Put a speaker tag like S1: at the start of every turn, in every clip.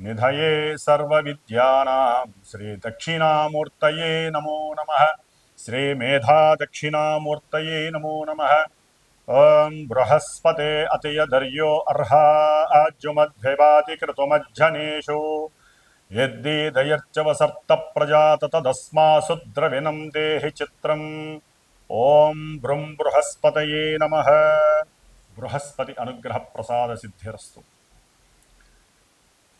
S1: निधये सर्वविद्यानां श्रीदक्षिणामूर्तये नमो नमः। श्रीमेधादक्षिणामूर्तये नमो नमः। ॐ बृहस्पते अतियधर्यो अर्हा आज्युमद्भिभाति क्रतुमज्जनेषु यद्दीदयर्चवसर्तप्रजा ततदस्मासु द्रविणं देहि चित्रम्। ॐ बृं बृहस्पतये नमः। बृहस्पति अनुग्रहप्रसादसिद्धिरस्तु।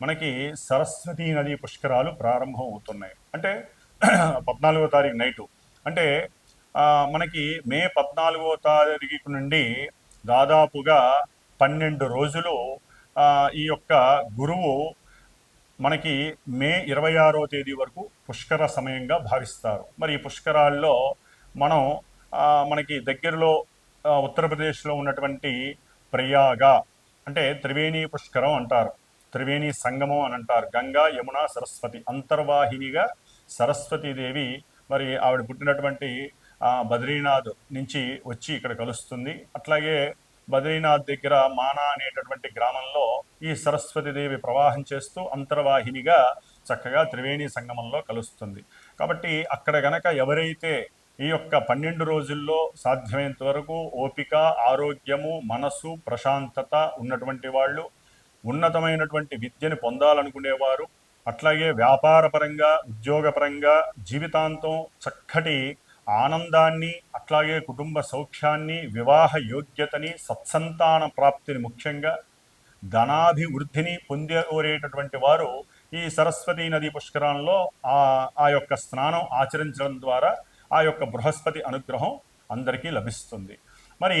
S1: మనకి సరస్వతీ నది పుష్కరాలు ప్రారంభం అవుతున్నాయి అంటే పద్నాలుగో తారీఖు నైటు. అంటే మనకి మే పద్నాలుగో తారీఖు నుండి దాదాపుగా పన్నెండు రోజులు ఈ యొక్క గురువు మనకి మే ఇరవై ఆరో తేదీ వరకు పుష్కర సమయంగా భావిస్తారు. మరి ఈ పుష్కరాల్లో మనం మనకి దగ్గరలో ఉత్తరప్రదేశ్లో ఉన్నటువంటి ప్రయాగ అంటే త్రివేణి పుష్కరం అంటారు. త్రివేణి సంగమం అని అంటారు. గంగా యమున సరస్వతి అంతర్వాహినిగా సరస్వతీదేవి మరి ఆవిడ పుట్టినటువంటి బద్రీనాథ్ నుంచి వచ్చి ఇక్కడ కలుస్తుంది. అట్లాగే బద్రీనాథ్ దగ్గర మానా అనేటటువంటి గ్రామంలో ఈ సరస్వతీదేవి ప్రవాహం చేస్తూ అంతర్వాహినిగా చక్కగా త్రివేణి సంగమంలో కలుస్తుంది. కాబట్టి అక్కడ గనక ఎవరైతే ఈ యొక్క పన్నెండు రోజుల్లో సాధ్యమైనంత వరకు ఓపిక ఆరోగ్యము మనసు ప్రశాంతత ఉన్నటువంటి వాళ్ళు ఉన్నతమైనటువంటి విద్యను పొందాలనుకునేవారు. అట్లాగే వ్యాపారపరంగా ఉద్యోగపరంగా జీవితాంతం చక్కటి ఆనందాన్ని అట్లాగే కుటుంబ సౌఖ్యాన్ని వివాహ యోగ్యతని సత్సంతాన ప్రాప్తిని ముఖ్యంగా ధనాభివృద్ధిని పొందేటటువంటి వారు ఈ సరస్వతీ నదీ పుష్కరాలలో ఆ ఆ యొక్క స్నానం ఆచరించడం ద్వారా ఆ యొక్క బృహస్పతి అనుగ్రహం అందరికీ లభిస్తుంది. మరి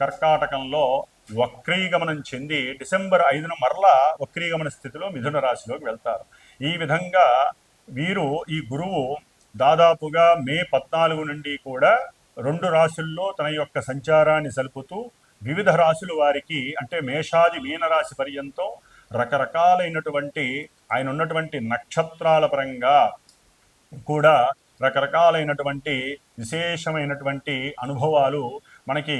S1: కర్కాటకంలో వక్రీగమనం చెంది డిసెంబర్ ఐదున మరలా వక్రీగమన స్థితిలో మిథున రాశిలోకి వెళ్తారు. ఈ విధంగా వీరు ఈ గురువు దాదాపుగా మే పద్నాలుగు నుండి కూడా రెండు రాశుల్లో తన యొక్క సంచారాన్ని సలుపుతూ వివిధ రాశుల వారికి అంటే మేషాది మీనరాశి పర్యంతం రకరకాలైనటువంటి ఆయన ఉన్నటువంటి నక్షత్రాల పరంగా కూడా రకరకాలైనటువంటి విశేషమైనటువంటి అనుభవాలు మనకి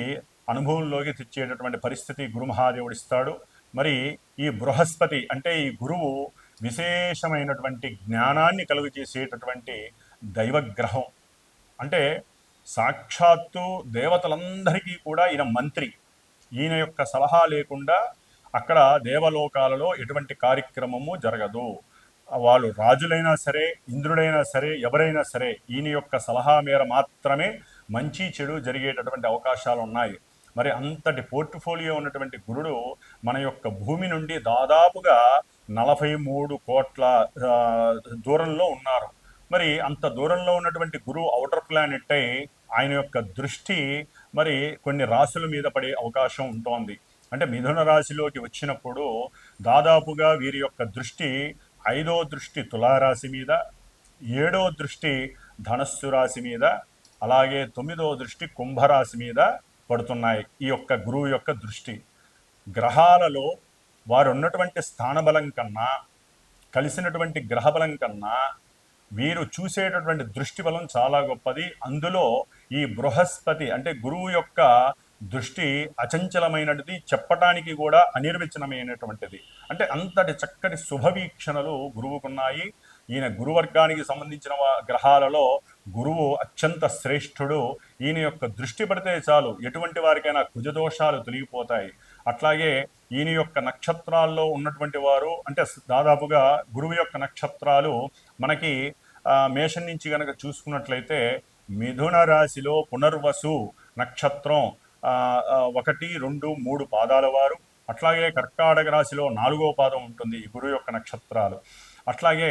S1: అనుభవంలోకి తెచ్చేటటువంటి పరిస్థితి గురుమహాదేవుడు ఇస్తాడు. మరి ఈ బృహస్పతి అంటే ఈ గురువు విశేషమైనటువంటి జ్ఞానాన్ని కలుగు చేసేటటువంటి దైవగ్రహం. అంటే సాక్షాత్తు దేవతలందరికీ కూడా ఈయన మంత్రి. ఈయన యొక్క సలహా లేకుండా అక్కడ దేవలోకాలలో ఎటువంటి కార్యక్రమము జరగదు. వాళ్ళు రాజులైనా సరే ఇంద్రుడైనా సరే ఎవరైనా సరే ఈయన యొక్క సలహా మేర మాత్రమే మంచి చెడు జరిగేటటువంటి అవకాశాలు ఉన్నాయి మరి అంతటి పోర్ట్ఫోలియో ఉన్నటువంటి గురుడు మన యొక్క భూమి నుండి దాదాపుగా నలభై మూడు కోట్ల దూరంలో ఉన్నారు. మరి అంత దూరంలో ఉన్నటువంటి గురువు అవుటర్ ప్లానెట్ అయి ఆయన యొక్క దృష్టి మరి కొన్ని రాశుల మీద పడే అవకాశం ఉంటోంది. అంటే మిథున రాశిలోకి వచ్చినప్పుడు దాదాపుగా వీరి యొక్క దృష్టి ఐదో దృష్టి తులారాశి మీద ఏడో దృష్టి ధనస్సు రాశి మీద అలాగే తొమ్మిదో దృష్టి కుంభరాశి మీద పడుతున్నాయి. ఈ యొక్క గురువు యొక్క దృష్టి. గ్రహాలలో వారు ఉన్నటువంటి స్థానబలం కన్నా కలిసినటువంటి గ్రహబలం కన్నా వీరు చూసేటటువంటి దృష్టి బలం చాలా గొప్పది. అందులో ఈ బృహస్పతి అంటే గురువు యొక్క దృష్టి అచంచలమైనది చెప్పటానికి కూడా అనిర్వచనమైనటువంటిది. అంటే అంతటి చక్కటి శుభవీక్షణలు గురువుకున్నాయి. ఈయన గురువర్గానికి సంబంధించిన గ్రహాలలో గురువు అత్యంత శ్రేష్ఠుడు. ఈయన యొక్క దృష్టి పడితే చాలు ఎటువంటి వారికైనా కుజదోషాలు తొలగిపోతాయి. అట్లాగే ఈయన యొక్క నక్షత్రాల్లో ఉన్నటువంటి వారు అంటే దాదాపుగా గురువు యొక్క నక్షత్రాలు మనకి మేషం నుంచి కనుక చూసుకున్నట్లయితే మిథున రాశిలో పునర్వసు నక్షత్రం ఒకటి రెండు మూడు పాదాల వారు. అట్లాగే కర్కాటక రాశిలో నాలుగో పాదం ఉంటుంది ఈ గురువు యొక్క నక్షత్రాలు. అట్లాగే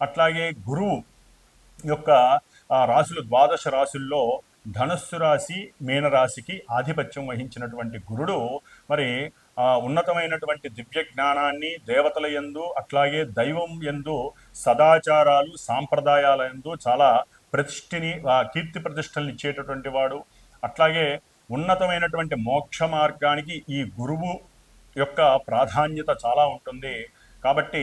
S1: అట్లాగే గురువు యొక్క రాశులు ద్వాదశ రాశుల్లో ధనస్సు రాశి మీనరాశికి ఆధిపత్యం వహించినటువంటి గురుడు మరి ఉన్నతమైనటువంటి దివ్య జ్ఞానాన్ని దేవతల యందు అట్లాగే దైవం యందు సదాచారాలు సాంప్రదాయాల యందు చాలా ప్రతిష్ఠిని కీర్తి ప్రతిష్టలను ఇచ్చేటటువంటి వాడు. అట్లాగే ఉన్నతమైనటువంటి మోక్ష మార్గానికి ఈ గురువు యొక్క ప్రాధాన్యత చాలా ఉంటుంది. కాబట్టి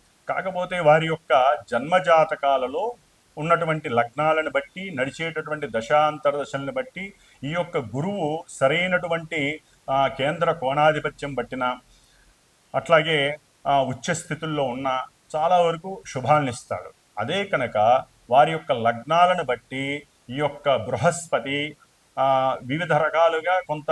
S1: కాకపోతే వారి యొక్క జన్మజాతకాలలో ఉన్నటువంటి లగ్నాలను బట్టి నడిచేటటువంటి దశాంతర దశలను బట్టి ఈ యొక్క గురువు సరైనటువంటి కేంద్ర కోణాధిపత్యం బట్టిన అట్లాగే ఆ, ఉచ్చ స్థితుల్లో ఉన్న చాలా వరకు శుభాలను ఇస్తాడు. అదే కనుక వారి యొక్క లగ్నాలను బట్టి ఈ యొక్క బృహస్పతి వివిధ రకాలుగా కొంత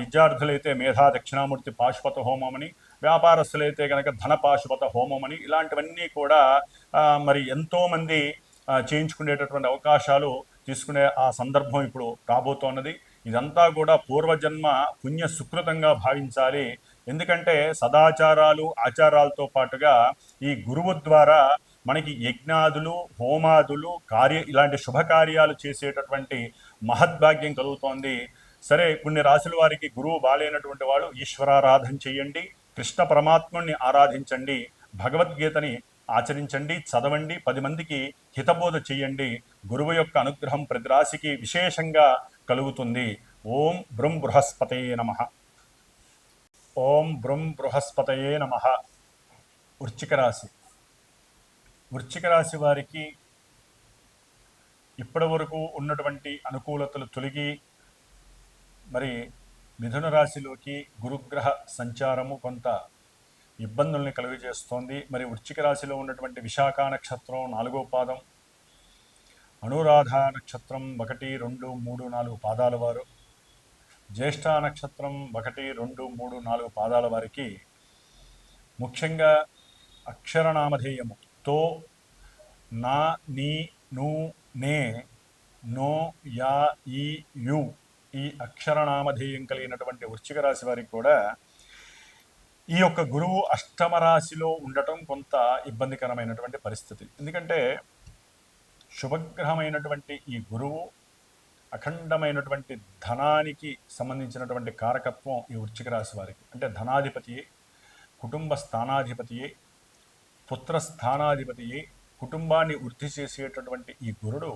S1: విద్యార్థులైతే మేధా దక్షిణామూర్తి పాశుపత హోమమని వ్యాపారస్తులైతే కనుక ధన పాశుపత హోమమని ఇలాంటివన్నీ కూడా మరి ఎంతోమంది చేయించుకునేటటువంటి అవకాశాలు తీసుకునే ఆ సందర్భం ఇప్పుడు రాబోతోన్నది. ఇదంతా కూడా పూర్వజన్మ పుణ్య సుకృతంగా భావించాలి. ఎందుకంటే సదాచారాలు ఆచారాలతో పాటుగా ఈ గురువు ద్వారా మనకి యజ్ఞాదులు హోమాదులు కార్య ఇలాంటి శుభకార్యాలు చేసేటటువంటి మహద్భాగ్యం కలుగుతోంది. సరే కొన్ని రాసుల వారికి గురువు బాలేనటువంటి వాడు ఈశ్వరారాధన చేయండి కృష్ణ పరమాత్ముణ్ణి ఆరాధించండి భగవద్గీతని ఆచరించండి చదవండి పది మందికి హితబోధ చేయండి గురువు యొక్క అనుగ్రహం ప్రతి రాశికి విశేషంగా కలుగుతుంది. ఓం బృం బృహస్పతయే నమ. ఓం బృం బృహస్పతయే నమ. వృశ్చిక రాశి. వృశ్చిక రాశి వారికి ఇప్పటి వరకు ఉన్నటువంటి అనుకూలతలు తొలగి మరి మిథున రాశిలోకి గురుగ్రహ సంచారము కొంత ఇబ్బందుల్ని కలుగజేస్తోంది. మరి వృశ్చిక రాశిలో ఉన్నటువంటి విశాఖ నక్షత్రం నాలుగో పాదం అనురాధ నక్షత్రం ఒకటి రెండు మూడు నాలుగు పాదాల వారు జ్యేష్ఠ నక్షత్రం ఒకటి రెండు మూడు నాలుగు పాదాల వారికి ముఖ్యంగా అక్షరనామధేయము. తో నా నీ ను నే నో యా ఈ యు ఈ అక్షరనామధేయం కలిగినటువంటి వృశ్చిక రాశి వారికి కూడా ఈ యొక్క గురువు అష్టమ రాశిలో ఉండటం కొంత ఇబ్బందికరమైనటువంటి పరిస్థితి. ఎందుకంటే శుభగ్రహమైనటువంటి ఈ గురువు అఖండమైనటువంటి ధనానికి సంబంధించినటువంటి కారకత్వం ఈ వృశ్చిక రాశి వారికి. అంటే ధనాధిపతి కుటుంబ స్థానాధిపతి పుత్ర స్థానాధిపతి కుటుంబాన్ని వృద్ధి చేసేటటువంటి ఈ గురుడు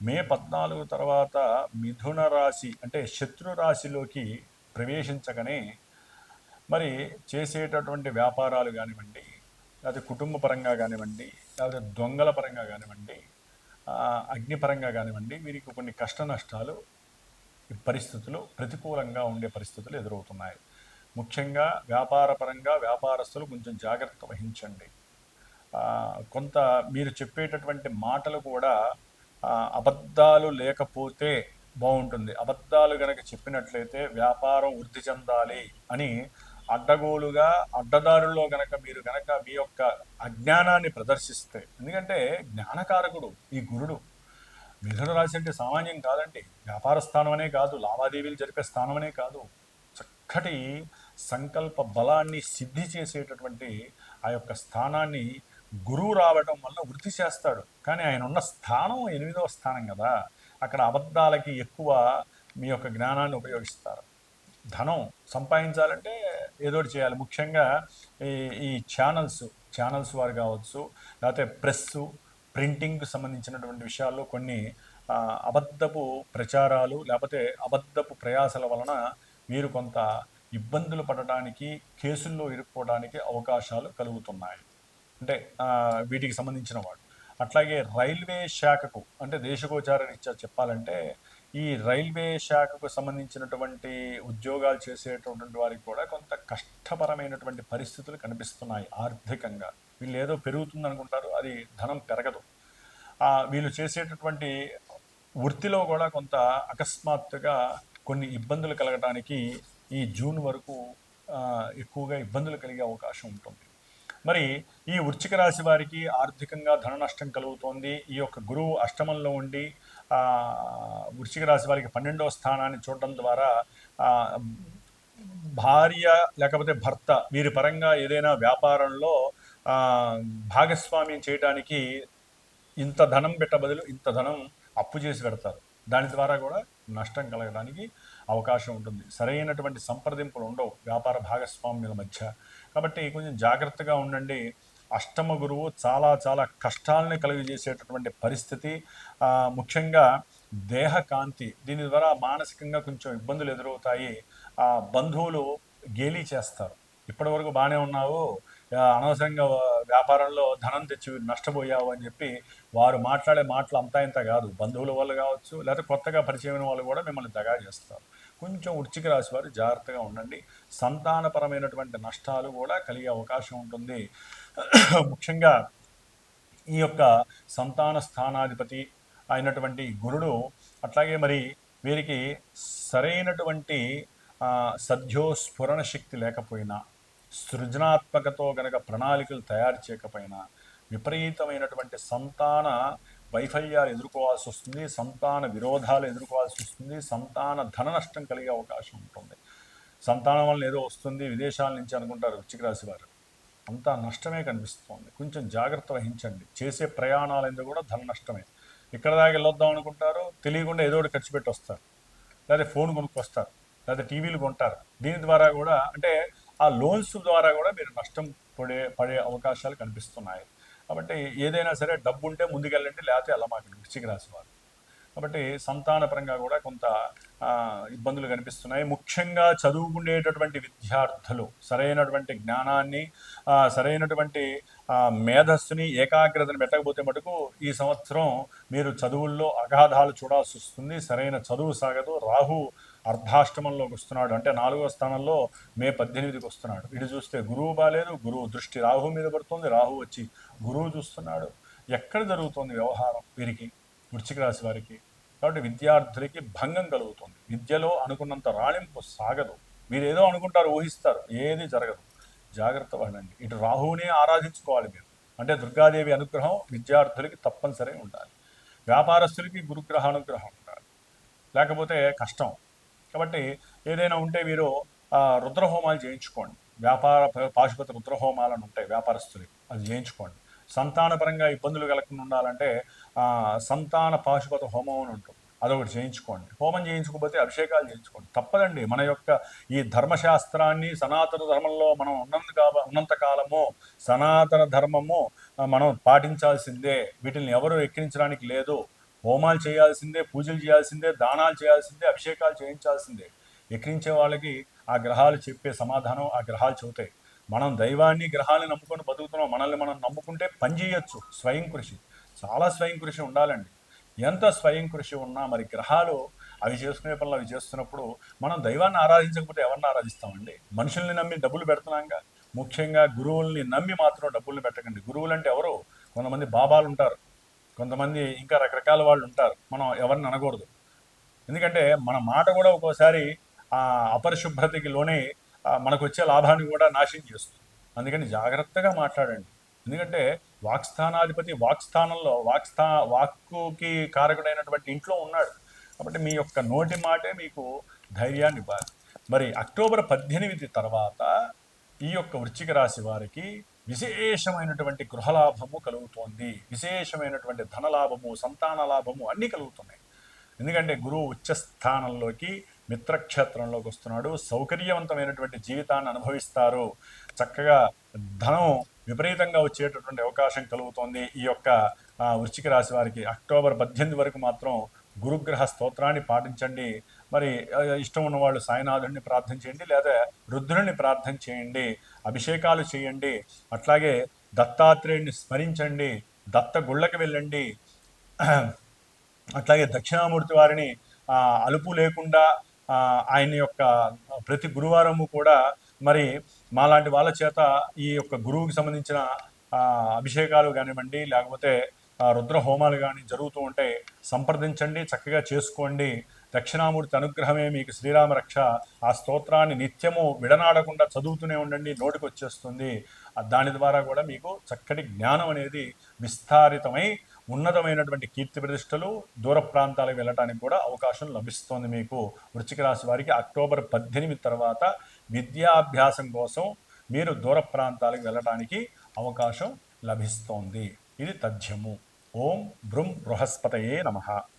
S1: మే పద్నాలుగు తర్వాత మిథున రాశి అంటే శత్రు రాశిలోకి ప్రవేశించగానే మరి చేసేటటువంటి వ్యాపారాలు కానివ్వండి లేకపోతే కుటుంబ పరంగా కానివ్వండి లేకపోతే దొంగల పరంగా కానివ్వండి అగ్నిపరంగా కానివ్వండి వీరికి కొన్ని కష్ట నష్టాలు ఈ పరిస్థితులు ప్రతికూలంగా ఉండే పరిస్థితులు ఎదురవుతున్నాయి. ముఖ్యంగా వ్యాపారపరంగా వ్యాపారస్తులు కొంచెం జాగ్రత్త వహించండి. కొంత మీరు చెప్పేటటువంటి మాటలు కూడా అబద్ధాలు లేకపోతే బాగుంటుంది. అబద్ధాలు గనక చెప్పినట్లయితే వ్యాపారం వృద్ధి చెందాలి అని అడ్డగోలుగా అడ్డదారుల్లో గనక మీరు గనక మీ యొక్క అజ్ఞానాన్ని ప్రదర్శిస్తే ఎందుకంటే జ్ఞానకారకుడు ఈ గురుడు. మిథున రాశి అంటే సామాన్యం కాదండి. వ్యాపార స్థానం అనే కాదు లావాదేవీలు జరిపే స్థానం అనే కాదు. చక్కటి సంకల్ప బలాన్ని సిద్ధి చేసేటటువంటి ఆ యొక్క స్థానాన్ని గురువు రావటం వల్ల వృద్ధి చేస్తాడు. కానీ ఆయన ఉన్న స్థానం ఎనిమిదవ స్థానం కదా. అక్కడ అబద్ధాలకి ఎక్కువ మీ యొక్క జ్ఞానాన్ని ఉపయోగిస్తారు. ధనం సంపాదించాలంటే ఏదో చేయాలి. ముఖ్యంగా ఈ ఈ ఛానల్స్ ఛానల్స్ వారు కావచ్చు లేకపోతే ప్రెస్ ప్రింటింగ్కు సంబంధించినటువంటి విషయాల్లో కొన్ని అబద్ధపు ప్రచారాలు లేకపోతే అబద్ధపు ప్రయాసల వలన మీరు కొంత ఇబ్బందులు పడడానికి కేసుల్లో ఇరుక్కోవడానికి అవకాశాలు కలుగుతున్నాయి. అంటే వీటికి సంబంధించిన వాడు. అట్లాగే రైల్వే శాఖకు అంటే దేశగోచార రీత్యా చెప్పాలంటే ఈ రైల్వే శాఖకు సంబంధించినటువంటి ఉద్యోగాలు చేసేటటువంటి వారికి కూడా కొంత కష్టపరమైనటువంటి పరిస్థితులు కనిపిస్తున్నాయి ఆర్థికంగా. వీళ్ళు ఏదో పెరుగుతుంది అనుకుంటారు అది ధనం పెరగదు. వీళ్ళు చేసేటటువంటి వృత్తిలో కూడా కొంత అకస్మాత్తుగా కొన్ని ఇబ్బందులు కలగడానికి ఈ జూన్ వరకు ఎక్కువగా ఇబ్బందులు కలిగే అవకాశం ఉంటుంది. మరి ఈ వృచ్చిక రాశి వారికి ఆర్థికంగా ధన నష్టం కలుగుతోంది. ఈ యొక్క గురువు అష్టమంలో ఉండి వృచ్చిక రాశి వారికి పన్నెండవ స్థానాన్ని చూడడం ద్వారా భార్య లేకపోతే భర్త వీరి పరంగా ఏదైనా వ్యాపారంలో భాగస్వామ్యం చేయడానికి ఇంత ధనం పెట్ట బదులు ఇంత ధనం అప్పు చేసి పెడతారు. దాని ద్వారా కూడా నష్టం కలగడానికి అవకాశం ఉంటుంది. సరైనటువంటి సంప్రదింపులు ఉండవు. వ్యాపార భాగస్వామ్యుల మధ్య కాబట్టి కొంచెం జాగ్రత్తగా ఉండండి. అష్టమ గురువు చాలా చాలా కష్టాలని కలుగజేసేటటువంటి పరిస్థితి. ముఖ్యంగా దేహ కాంతి దీని ద్వారా మానసికంగా కొంచెం ఇబ్బందులు ఎదురవుతాయి. ఆ, బంధువులు గేలీ చేస్తారు. ఇప్పటి వరకు బాగానే ఉన్నావు. అనవసరంగా వ్యాపారంలో ధనం తెచ్చి నష్టపోయావు అని చెప్పి వారు మాట్లాడే మాటలు అంతా ఇంత కాదు. బంధువుల వల్ల కావచ్చు లేకపోతే కొత్తగా పరిచయమైన వాళ్ళు కూడా మిమ్మల్ని దగా చేస్తారు. కొంచెం వృచ్చిక రాశి వారు జాగ్రత్తగా ఉండండి. సంతానపరమైనటువంటి నష్టాలు కూడా కలిగే అవకాశం ఉంటుంది. ముఖ్యంగా ఈ యొక్క సంతాన స్థానాధిపతి అయినటువంటి గురుడు అట్లాగే మరి వీరికి సరైనటువంటి సద్యోస్ఫురణ శక్తి లేకపోయినా సృజనాత్మకతో గనక ప్రణాళికలు తయారు చేయకపోయినా విపరీతమైనటువంటి సంతాన వైఫల్యాలు ఎదుర్కోవాల్సి వస్తుంది సంతాన విరోధాలు ఎదుర్కోవాల్సి వస్తుంది సంతాన ధన నష్టం కలిగే అవకాశం ఉంటుంది. సంతానం వల్ల ఏదో వస్తుంది విదేశాల నుంచి అనుకుంటారు వృచ్చిక రాశి వారు. అంతా నష్టమే కనిపిస్తోంది. కొంచెం జాగ్రత్త వహించండి. చేసే ప్రయాణాలు కూడా ధన నష్టమే. ఇక్కడ దాకా వెళ్ళొద్దాం అనుకుంటారు? తెలియకుండా ఏదో ఒకటి ఖర్చు పెట్టి వస్తారు లేదా ఫోన్ కొనుక్కొస్తారు. లేదా టీవీలు కొంటారు. దీని ద్వారా కూడా అంటే ఆ లోన్స్ ద్వారా కూడా మీరు నష్టం పడే పడే అవకాశాలు కనిపిస్తున్నాయి. కాబట్టి ఏదైనా సరే డబ్బు ఉంటే ముందుకెళ్ళండి లేకపోతే అలా మాకు వృశ్చిక రాశి వారు కాబట్టి సంతానపరంగా కూడా కొంత ఇబ్బందులు కనిపిస్తున్నాయి. ముఖ్యంగా చదువుకునేటటువంటి విద్యార్థులు సరైనటువంటి జ్ఞానాన్ని సరైనటువంటి మేధస్సుని ఏకాగ్రతను పెట్టకపోతే మటుకు ఈ సంవత్సరం మీరు చదువుల్లో అగాధాలు చూడాల్సి వస్తుంది. సరైన చదువు సాగదు. రాహు అర్ధాష్టమంలోకి వస్తున్నాడు. అంటే నాలుగో స్థానంలో మే పద్దెనిమిదికి వస్తున్నాడు. ఇటు చూస్తే గురువు బాలేదు గురువు దృష్టి రాహు మీద పడుతుంది రాహు వచ్చి గురువు చూస్తున్నాడు. ఎక్కడ జరుగుతుంది వ్యవహారం వీరికి? వృశ్చిక రాశి వారికి. కాబట్టి విద్యార్థులకి భంగం కలుగుతుంది. విద్యలో అనుకున్నంత రాణింపు సాగదు. మీరు ఏదో అనుకుంటారు ఊహిస్తారు. ఏది జరగదు. జాగ్రత్త పడండి ఇటు రాహువునే ఆరాధించుకోవాలి మీరు. అంటే దుర్గాదేవి అనుగ్రహం విద్యార్థులకి తప్పనిసరి ఉండాలి. వ్యాపారస్తులకి గురుగ్రహ అనుగ్రహం ఉండాలి. లేకపోతే కష్టం. కాబట్టి ఏదైనా ఉంటే మీరు రుద్రహోమాలు చేయించుకోండి. వ్యాపార పాశుపతి రుద్రహోమాలను ఉంటాయి వ్యాపారస్తులకి. అది చేయించుకోండి. సంతానపరంగా ఇబ్బందులు కలగకుండా ఉండాలంటే సంతాన పాశుపత హోమం అని ఉంటుంది. అదొకటి చేయించుకోండి. హోమం చేయించుకోకపోతే అభిషేకాలు చేయించుకోండి. తప్పదండి. మన యొక్క ఈ ధర్మశాస్త్రాన్ని సనాతన ధర్మంలో మనం ఉన్నంత కా ఉన్నంత కాలము సనాతన ధర్మము మనం పాటించాల్సిందే. వీటిని ఎవరు ఎక్కించడానికి లేదు. హోమాలు చేయాల్సిందే పూజలు చేయాల్సిందే దానాలు చేయాల్సిందే అభిషేకాలు చేయించాల్సిందే. ఎక్కించే వాళ్ళకి ఆ గ్రహాలు చెప్పే సమాధానం ఆ గ్రహాలు చెబుతాయి. మనం దైవాన్ని గ్రహాన్ని నమ్ముకొని బతుకుతున్నాం. మనల్ని మనం నమ్ముకుంటే పని చేయొచ్చు. స్వయం కృషి. చాలా స్వయం కృషి ఉండాలండి. ఎంత స్వయం కృషి ఉన్నా మరి గ్రహాలు అవి చేసుకునే పనులు అవి చేస్తున్నప్పుడు మనం దైవాన్ని ఆరాధించకపోతే ఎవరిని ఆరాధిస్తామండి? మనుషుల్ని నమ్మి డబ్బులు పెడుతున్నాంగా. ముఖ్యంగా గురువుల్ని నమ్మి మాత్రం డబ్బుల్ని పెట్టకండి. గురువులు అంటే ఎవరు? కొంతమంది బాబాలు ఉంటారు కొంతమంది ఇంకా రకరకాల వాళ్ళు ఉంటారు. మనం ఎవరిని అనకూడదు. ఎందుకంటే మన మాట కూడా ఒక్కోసారి ఆ అపరిశుభ్రతకి లోనే మనకు వచ్చే లాభాన్ని కూడా నాశనం చేస్తుంది. అందుకని జాగ్రత్తగా మాట్లాడండి. ఎందుకంటే వాక్స్థానాధిపతి వాక్స్థానంలో వాక్స్థా వాక్కుకి కారకుడైనటువంటి ఇంట్లో ఉన్నాడు. కాబట్టి మీ యొక్క నోటి మాటే మీకు ధైర్యాన్ని ఇవ్వాలి. మరి అక్టోబర్ పద్దెనిమిది తర్వాత ఈ యొక్క వృశ్చిక రాశి వారికి విశేషమైనటువంటి గృహలాభము కలుగుతోంది. విశేషమైనటువంటి ధనలాభము సంతాన లాభము అన్నీ కలుగుతున్నాయి. ఎందుకంటే గురువు ఉచ్చస్థానంలోకి మిత్రక్షేత్రంలోకి వస్తున్నాడు సౌకర్యవంతమైనటువంటి జీవితాన్ని అనుభవిస్తారు. చక్కగా ధనం విపరీతంగా వచ్చేటటువంటి అవకాశం కలుగుతోంది. ఈ యొక్క వృశ్చిక రాశి వారికి అక్టోబర్ పద్దెనిమిది వరకు మాత్రం గురుగ్రహ స్తోత్రాన్ని పాటించండి. మరి ఇష్టం ఉన్న వాళ్ళు సాయినాథుడిని ప్రార్థన చేయండి లేదా రుద్రుడిని ప్రార్థన చేయండి అభిషేకాలు చేయండి అట్లాగే దత్తాత్రేయుడిని స్మరించండి దత్త గుళ్ళకి వెళ్ళండి అట్లాగే దక్షిణామూర్తి వారిని అలుపు లేకుండా ఆయన యొక్క ప్రతి గురువారము కూడా మరి మాలాంటి వాళ్ళ చేత ఈ యొక్క గురువుకి సంబంధించిన అభిషేకాలు కానివ్వండి లేకపోతే రుద్ర హోమాలు కానీ జరుగుతూ ఉంటే సంప్రదించండి చక్కగా చేసుకోండి దక్షిణామూర్తి అనుగ్రహమే మీకు శ్రీరామ రక్ష. ఆ స్తోత్రాన్ని నిత్యము విడనాడకుండా చదువుతూనే ఉండండి నోటికి వచ్చేస్తుంది. దాని ద్వారా కూడా మీకు చక్కటి జ్ఞానం అనేది విస్తారితమై ఉన్నతమైనటువంటి కీర్తి ప్రతిష్టలు దూర ప్రాంతాలకు వెళ్ళటానికి కూడా అవకాశం లభిస్తోంది మీకు. వృశ్చిక రాశి వారికి అక్టోబర్ పద్దెనిమిది తర్వాత విద్యాభ్యాసం కోసం మీరు దూర ప్రాంతాలకు వెళ్ళటానికి అవకాశం లభిస్తోంది. ఇది తథ్యము. ఓం భృం బృహస్పతయే నమ.